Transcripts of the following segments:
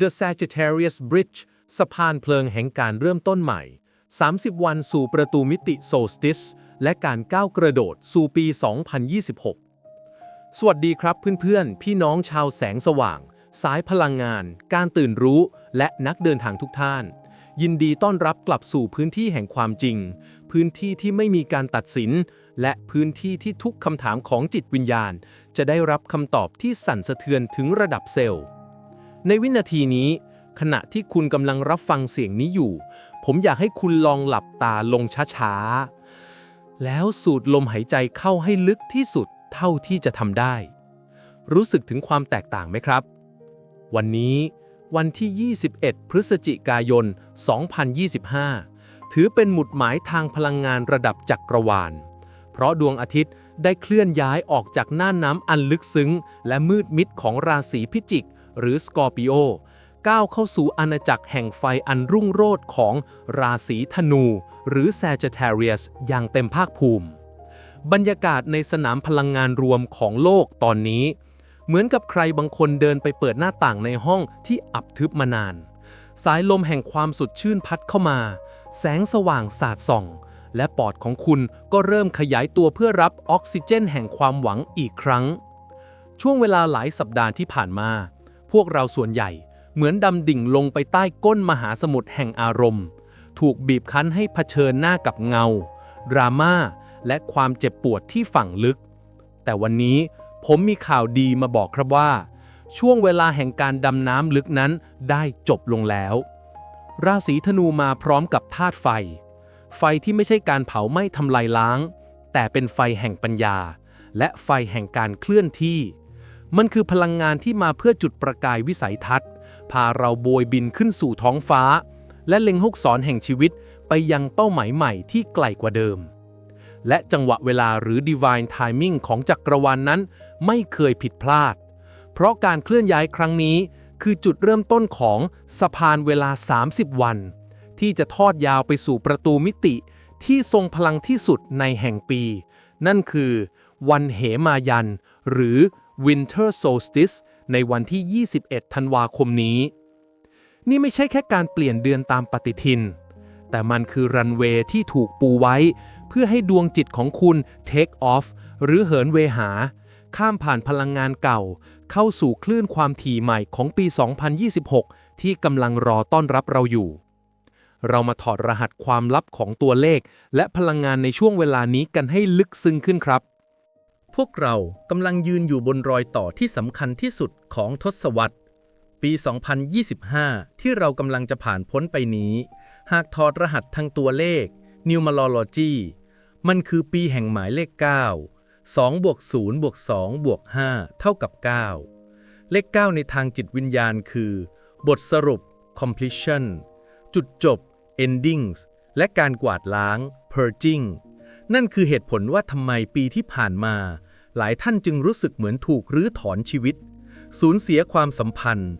The Sagittarius Bridge สะพานเพลิงแห่งการเริ่มต้นใหม่ 30 วันสู่ประตูมิติ Solstice และการก้าวกระโดดสู่ปี 2026 สวัสดีครับเพื่อนๆ พี่น้องชาวแสงสว่าง สายพลังงาน การตื่นรู้ และนักเดินทางทุกท่าน ยินดีต้อนรับกลับสู่พื้นที่แห่งความจริง พื้นที่ที่ไม่มีการตัดสิน และพื้นที่ที่ทุกคำถามของจิตวิญญาณ จะได้รับคำตอบที่สั่นสะเทือนถึงระดับเซลล์ ในวินาทีนี้ ขณะที่คุณกำลังรับฟังเสียงนี้อยู่ ผมอยากให้คุณลองหลับตาลงช้าๆ แล้วสูดลมหายใจเข้าให้ลึกที่สุดเท่าที่จะทำได้ รู้สึกถึงความแตกต่างไหมครับ วันนี้วันที่ 21 พฤศจิกายน 2025 ถือเป็นหมุดหมายทางพลังงานระดับจักรวาล เพราะดวงอาทิตย์ได้เคลื่อนย้ายออกจากน่านน้ำอันลึกซึ้ง และมืดมิดของราศีพิจิก หรือสกอร์ปิโอก้าวเข้าสู่อาณาจักรแห่งไฟอันรุ่งโรจน์ของราศีธนู หรือ Sagittarius อย่างเต็มภาคภูมิ บรรยากาศในสนามพลังงานรวมของโลกตอนนี้ เหมือนกับใครบางคนเดินไปเปิดหน้าต่างในห้องที่อับทึบมานาน สายลมแห่งความสดชื่นพัดเข้ามา แสงสว่างสาดส่อง และปอดของคุณก็เริ่มขยายตัวเพื่อรับออกซิเจนแห่งความหวังอีกครั้ง ช่วงเวลาหลายสัปดาห์ที่ผ่านมา พวกเราส่วนใหญ่ เหมือนดำดิ่งลงไปใต้ก้นมหาสมุทรแห่งอารมณ์ ถูกบีบคั้นให้เผชิญหน้ากับเงา ดราม่า และความเจ็บปวดที่ฝังลึก แต่วันนี้ผมมีข่าวดีมาบอกครับว่า ช่วงเวลาแห่งการดำน้ำลึกนั้นได้จบลงแล้ว ราศีธนูมาพร้อมกับธาตุไฟ ไฟที่ไม่ใช่การเผาไหม้ทำลายล้าง แต่เป็นไฟแห่งปัญญา และไฟแห่งการเคลื่อนที่ มันคือพลังงานที่มาเพื่อจุดประกายวิสัยทัศน์ พาเราโบยบินขึ้นสู่ท้องฟ้า และเล็งหกศรแห่งชีวิตไปยังเป้าหมายใหม่ที่ไกลกว่าเดิม และจังหวะเวลาหรือ divine timing ของจักรวาลนนั้น ไม่เคยผิดพลาด เพราะการเคลื่อนย้ายครั้งนี้ คือจุดเริ่มต้นของสะพานเวลา 30 วัน ที่จะทอดยาวไปสู่ประตูมิติที่ทรงพลังที่สุดในแห่งปี นั่นคือ วันเหมายัน หรือ Winter Solstice ในวันที่ 21 ธันวาคมนี้ นี่ไม่ใช่แค่การเปลี่ยนเดือนตามปฏิทิน แต่มันคือรันเวย์ที่ถูกปูไว้ เพื่อให้ดวงจิตของคุณ take off หรือเหินเวหา ข้ามผ่านพลังงานเก่า เข้าสู่คลื่นความถี่ใหม่ของปี 2026 ที่กำลังรอต้อนรับเราอยู่ เรามาถอดรหัสความลับของตัวเลข และพลังงานในช่วงเวลานี้กันให้ลึกซึ้งขึ้นครับ พวกเรากำลังยืนอยู่บนรอยต่อที่สำคัญที่สุดของทศวรรษ ปี 2025 ที่เรากำลังจะผ่านพ้นไปนี้ หากถอดรหัสทางตัวเลข Numerology มันคือปีแห่งหมายเลข 9 2บวก0บวก2บวก5เท่ากับ 9 เลข 9 ในทางจิตวิญญาณคือ บทสรุป completion จุดจบ endings และการกวาดล้าง purging นั่นคือเหตุผลว่าทำไมปีที่ผ่านมา หลายท่านจึงรู้สึกเหมือนถูกรื้อถอนชีวิต สูญเสียความสัมพันธ์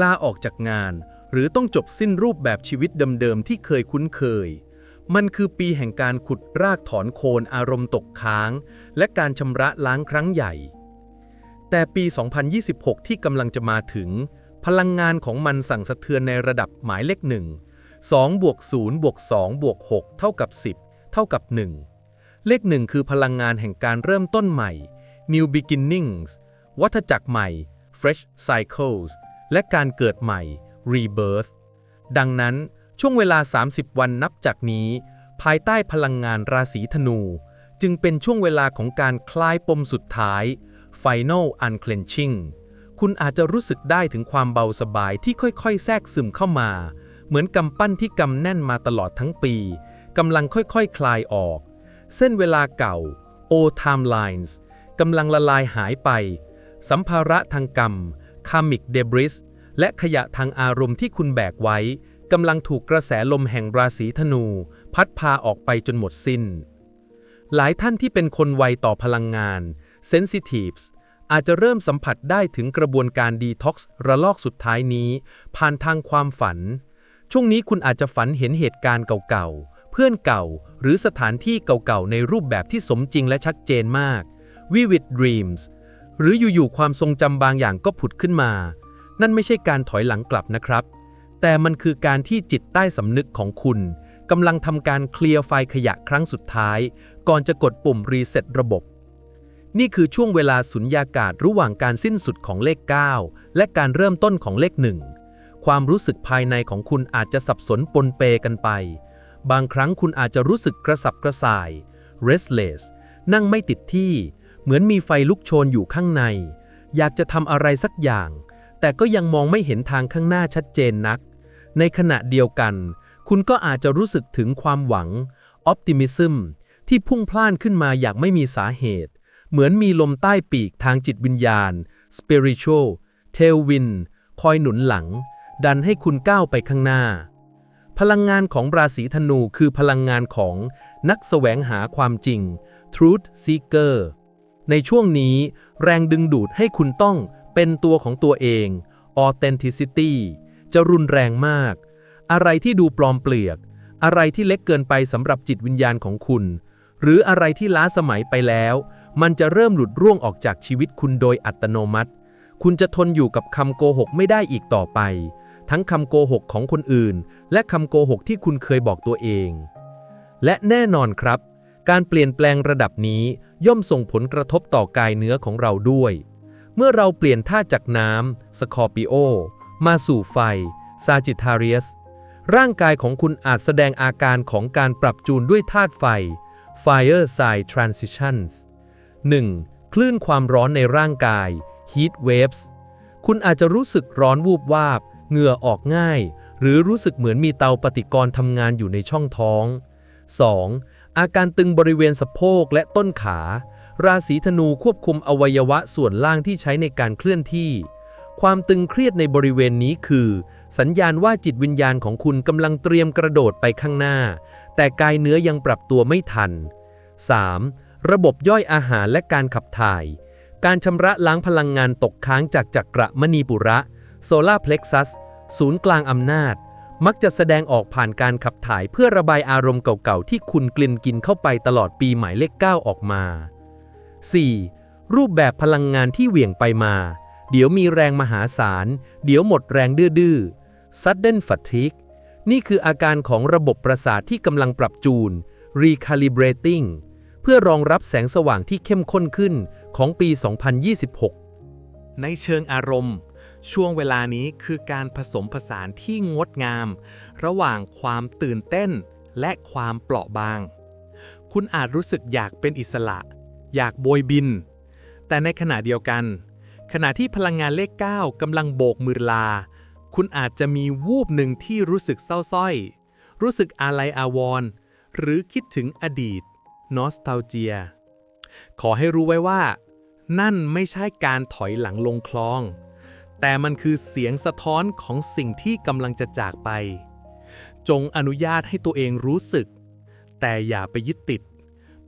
ลาออกจากงาน หรือต้องจบสิ้นรูปแบบชีวิตเดิมๆที่เคยคุ้นเคย มันคือปีแห่งการขุดรากถอนโคนอารมณ์ตกค้าง และการชำระล้างครั้งใหญ่ แต่ปี 2026 ที่กำลังจะมาถึง พลังงานของมันสั่งสะเทือนในระดับหมายเลขหนึ่ง2บวก0บวก2บวก6เท่ากับ 10 เท่ากับ 1 เลขหนึ่งคือพลังงานแห่งการเริ่มต้นใหม่ New Beginnings วัฏจักรใหม่ Fresh Cycles และการเกิดใหม่ Rebirth ดังนั้นช่วงเวลา 30 วันนับจากนี้ ภายใต้พลังงานราศีธนู จึงเป็นช่วงเวลาของการคลายปมสุดท้าย Final Unclenching คุณอาจจะรู้สึกได้ถึงความเบาสบายที่ค่อยๆ แทรกซึมเข้ามา เหมือนกำปั้นที่กำแน่นมาตลอดทั้งปีกำลังค่อยๆคคลายออก เส้นเวลาเก่า Old Timelines กำลังละลายหายไป สัมภาระทางกรรม Karmic Debris และขยะทางอารมณ์ที่คุณแบกไว้กำลังถูกกระแสลมแห่งราศีธนู พัดพาออกไปจนหมดสิ้น หลายท่านที่เป็นคนไวต่อพลังงาน Sensitives อาจจะเริ่มสัมผัสได้ถึงกระบวนการดีท็อกซ์ระลอกสุดท้ายนี้ ผ่านทางความฝัน ช่วงนี้คุณอาจจะฝันเห็นเหตุการณ์เก่าๆ พื่อนเก่า หรือสถานที่เก่าๆ ในรูปแบบที่สมจริงและชัดเจนมาก Vivid Dreams หรืออยู่ๆความทรงจำบางอย่างก็ผุดขึ้นมา นั่นไม่ใช่การถอยหลังกลับนะครับ แต่มันคือการที่จิตใต้สำนึกของคุณกำลังทำการเคลียร์ไฟล์ขยะครั้งสุดท้าย ก่อนจะกดปุ่มรีเซ็ตระบบ นี่คือช่วงเวลาสุญญากาศระหว่างการสิ้นสุดของเลข 9 และการเริ่มต้นของเลข1ความรู้สึกภายในของคุณอาจจะสับสนปนเปกันไป บางครั้งคุณอาจจะรู้สึกกระสับกระส่าย restless นั่งไม่ติดที่ เหมือนมีไฟลุกโชนอยู่ข้างใน อยากจะทำอะไรสักอย่าง แต่ก็ยังมองไม่เห็นทางข้างหน้าชัดเจนนัก ในขณะเดียวกัน คุณก็อาจจะรู้สึกถึงความหวัง optimism ที่พุ่งพล่านขึ้นมาอย่างไม่มีสาเหตุ เหมือนมีลมใต้ปีกทางจิตวิญญาณ spiritual tailwind คอยหนุนหลัง ดันให้คุณก้าวไปข้างหน้า พลังงานของราศีธนูคือพลังงานของนักแสวงหาความจริง truth seeker ในช่วงนี้แรงดึงดูดให้คุณต้องเป็นตัวของตัวเอง authenticity จะรุนแรงมาก อะไรที่ดูปลอมเปลือก อะไรที่เล็กเกินไปสำหรับจิตวิญญาณของคุณ หรืออะไรที่ล้าสมัยไปแล้ว มันจะเริ่มหลุดร่วงออกจากชีวิตคุณโดยอัตโนมัติ คุณจะทนอยู่กับคำโกหกไม่ได้อีกต่อไป ทั้งคำโกหกของคนอื่น และคำโกหกที่คุณเคยบอกตัวเอง และแน่นอนครับ การเปลี่ยนแปลงระดับนี้ย่อมส่งผลกระทบต่อกายเนื้อของเราด้วย เมื่อเราเปลี่ยนท่าจากน้ำสคอร์ปิโอ มาสู่ไฟซาจิทาเรียสร่างกายของคุณอาจแสดงอาการของการปรับจูนด้วยธาตุไฟ Fire Side Transitions 1. คลื่นความร้อนในร่างกาย Heat Waves คุณอาจจะรู้สึกร้อนวูบวาบ เหงื่อออกง่าย หรือรู้สึกเหมือนมีเตาปฏิกรณ์ทำงานอยู่ในช่องท้อง 2. อาการตึงบริเวณสะโพกและต้นขา ราศีธนูควบคุมอวัยวะส่วนล่างที่ใช้ในการเคลื่อนที่ ความตึงเครียดในบริเวณนี้คือ สัญญาณว่าจิตวิญญาณของคุณกำลังเตรียมกระโดดไปข้างหน้า แต่กายเนื้อยังปรับตัวไม่ทัน 3. ระบบย่อยอาหารและการขับถ่าย การชำระล้างพลังงานตกค้างจากจักระมณีปุระ โซลาเพล็กซัสศูนย์กลางอำนาจ มักจะแสดงออกผ่านการขับถ่ายเพื่อระบายอารมณ์เก่าๆ ที่คุณกลืนกินเข้าไปตลอดปีหมายเลข 9 ออกมา 4. รูปแบบพลังงานที่เหวี่ยงไปมา เดี๋ยวมีแรงมหาศาล เดี๋ยวหมดแรงดื้อๆ sudden fatigue นี่คืออาการของระบบประสาทที่กำลังปรับจูน recalibrating เพื่อรองรับแสงสว่างที่เข้มข้นขึ้นของปี 2026 ในเชิงอารมณ์ ช่วงเวลานี้คือการผสมผสานที่งดงาม ระหว่างความตื่นเต้นและความเปราะบาง คุณอาจรู้สึกอยากเป็นอิสระ อยากโบยบิน แต่ในขณะเดียวกัน ขณะที่พลังงานเลข 9กำลังโบกมือลา คุณอาจจะมีวูบหนึ่งที่รู้สึกเศร้าส้อย รู้สึกอาลัยอาวรณ์หรือคิดถึงอดีตนอสตาเจีย ขอให้รู้ไว้ว่า นั่นไม่ใช่การถอยหลังลงคลอง แต่มันคือเสียงสะท้อนของสิ่งที่กำลังจะจากไป จงอนุญาตให้ตัวเองรู้สึก แต่อย่าไปยึดติด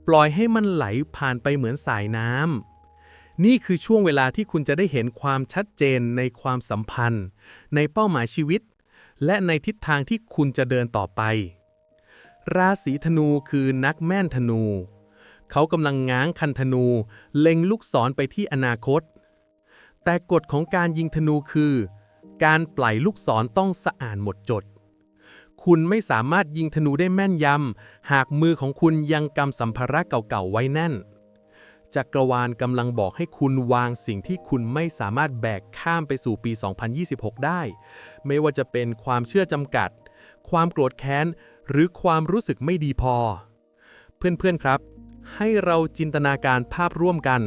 ปล่อยให้มันไหลผ่านไปเหมือนสายน้ำ นี่คือช่วงเวลาที่คุณจะได้เห็นความชัดเจนในความสัมพันธ์ ในเป้าหมายชีวิต และในทิศทางที่คุณจะเดินต่อไป ราศีธนูคือนักแม่นธนู เขากำลังง้างคันธนู เล็งลูกศรไปที่อนาคต แต่กฎของการยิงธนูคือ การปล่อยลูกศรต้องสะอาดหมดจด คุณไม่สามารถยิงธนูได้แม่นยำ หากมือของคุณยังกำสัมภาระเก่าๆไว้แน่น จักรวาลกำลังบอกให้คุณวางสิ่งที่คุณไม่สามารถแบกข้ามไปสู่ปี 2026 ได้ ไม่ว่าจะเป็นความเชื่อจำกัด ความโกรธแค้น หรือความรู้สึกไม่ดีพอ เพื่อนๆครับ ให้เราจินตนาการภาพร่วมกัน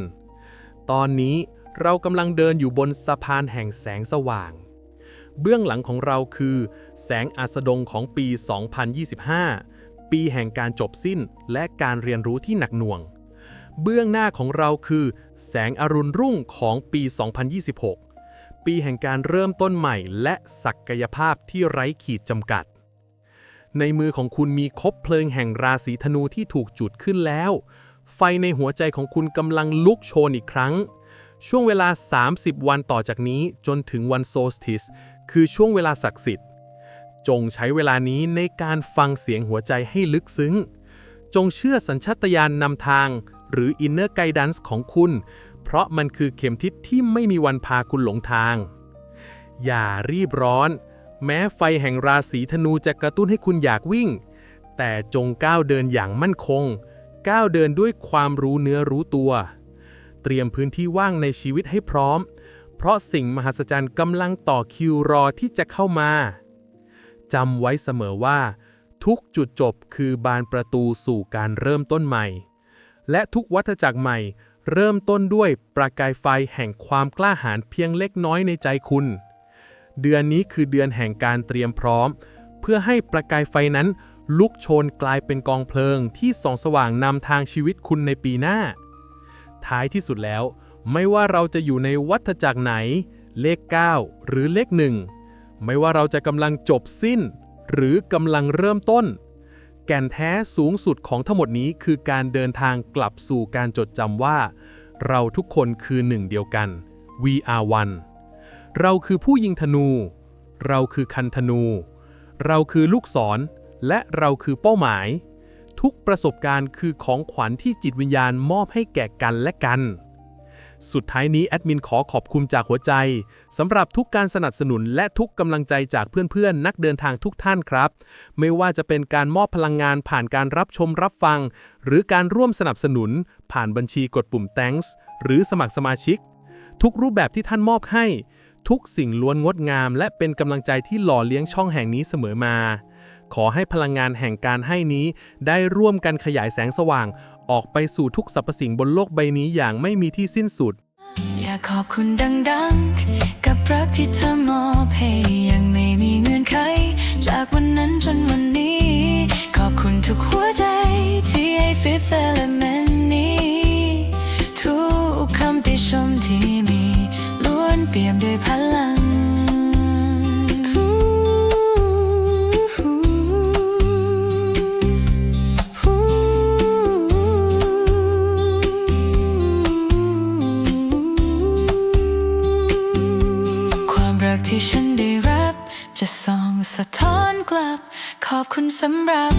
ตอนนี้ เรากำลังเดินอยู่บนสะพานแห่งแสงสว่าง เบื้องหลังของเราคือ แสงอาสดงของปี 2025 ปีแห่งการจบสิ้นและการเรียนรู้ที่หนักหน่วง เบื้องหน้าของเราคือ แสงอรุณรุ่งของปี 2026 ปีแห่งการเริ่มต้นใหม่และศักยภาพที่ไร้ขีดจำกัดในมือของคุณมีคบเพลิงแห่งราศีธนูที่ถูกจุดขึ้นแล้ว ไฟในหัวใจของคุณกำลังลุกโชนอีกครั้ง ช่วงเวลา 30 วันต่อจากนี้จนถึงวันโซสติส คือช่วงเวลาศักดิ์สิทธิ์ จงใช้เวลานี้ในการฟังเสียงหัวใจให้ลึกซึ้ง จงเชื่อสัญชาตญาณนำทาง หรือ Inner Guidance ของคุณ เพราะมันคือเข็มทิศที่ไม่มีวันพาคุณหลงทาง อย่ารีบร้อน แม้ไฟแห่งราศีธนูจะกระตุ้นให้คุณอยากวิ่ง แต่จงก้าวเดินอย่างมั่นคง ก้าวเดินด้วยความรู้เนื้อรู้ตัว เตรียมพื้นที่ว่างในชีวิตให้พร้อม เพราะสิ่งมหัศจรรย์กำลังต่อคิวรอที่จะเข้ามาจำไว้เสมอว่า ทุกจุดจบคือบานประตูสู่การเริ่มต้นใหม่ และทุกวัฏจักรใหม่ เริ่มต้นด้วยประกายไฟแห่งความกล้าหาญเพียงเล็กน้อยในใจคุณ เดือนนี้คือเดือนแห่งการเตรียมพร้อม เพื่อให้ประกายไฟนั้นลุกโชนกลายเป็นกองเพลิงที่ส่องสว่างนำทางชีวิตคุณในปีหน้า ท้ายที่สุดแล้ว ไม่ว่าเราจะอยู่ในวัฏจักรไหน เลข 9 หรือเลข1ไม่ว่าเราจะกำลังจบสิ้น หรือกำลังเริ่มต้น แก่นแท้สูงสุดของทั้งหมดนี้คือการเดินทางกลับสู่การจดจำว่า เราทุกคนคือหนึ่งเดียวกัน we are one เราคือผู้ยิงธนู เราคือคันธนู เราคือลูกศร และเราคือเป้าหมาย ทุกประสบการณ์คือของขวัญที่จิตวิญญาณมอบให้แก่กันและกัน สุดท้ายนี้แอดมินขอขอบคุณจากหัวใจสำหรับทุกการสนับสนุนและทุกกำลังใจจากเพื่อนๆ นักเดินทางทุกท่านครับ ไม่ว่าจะเป็นการมอบพลังงานผ่านการรับชมรับฟัง หรือการร่วมสนับสนุน ผ่านบัญชีกดปุ่ม thanks หรือสมัครสมาชิก ทุกรูปแบบที่ท่านมอบให้ ทุกสิ่งล้วนงดงาม และเป็นกำลังใจที่หล่อเลี้ยงช่องแห่งนี้เสมอมา ขอให้พลังงานแห่งการให้นี้ได้ร่วมกันขยายแสงสว่าง ออกไปสู่ทุกสรรพสิ่งบนโลกใบนี้อย่างไม่มีที่สิ้นสุด อยากขอบคุณดังๆ กับรักที่เธอมอบให้ยังไม่มีเงื่อนไข จากวันนั้นจนวันนี้ ขอบคุณทุกหัวใจ ที่ให้ Fifth Element นี้ ทุกคำติชมที่มีล้วนเปี่ยมด้วยพลัง ที่ฉันได้รับ จะส่องสะท้อนกลับ ขอบคุณสำหรับ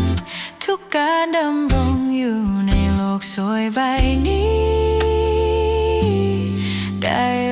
ทุกการดำรงอยู่ในโลกสวยใบนี้ ได้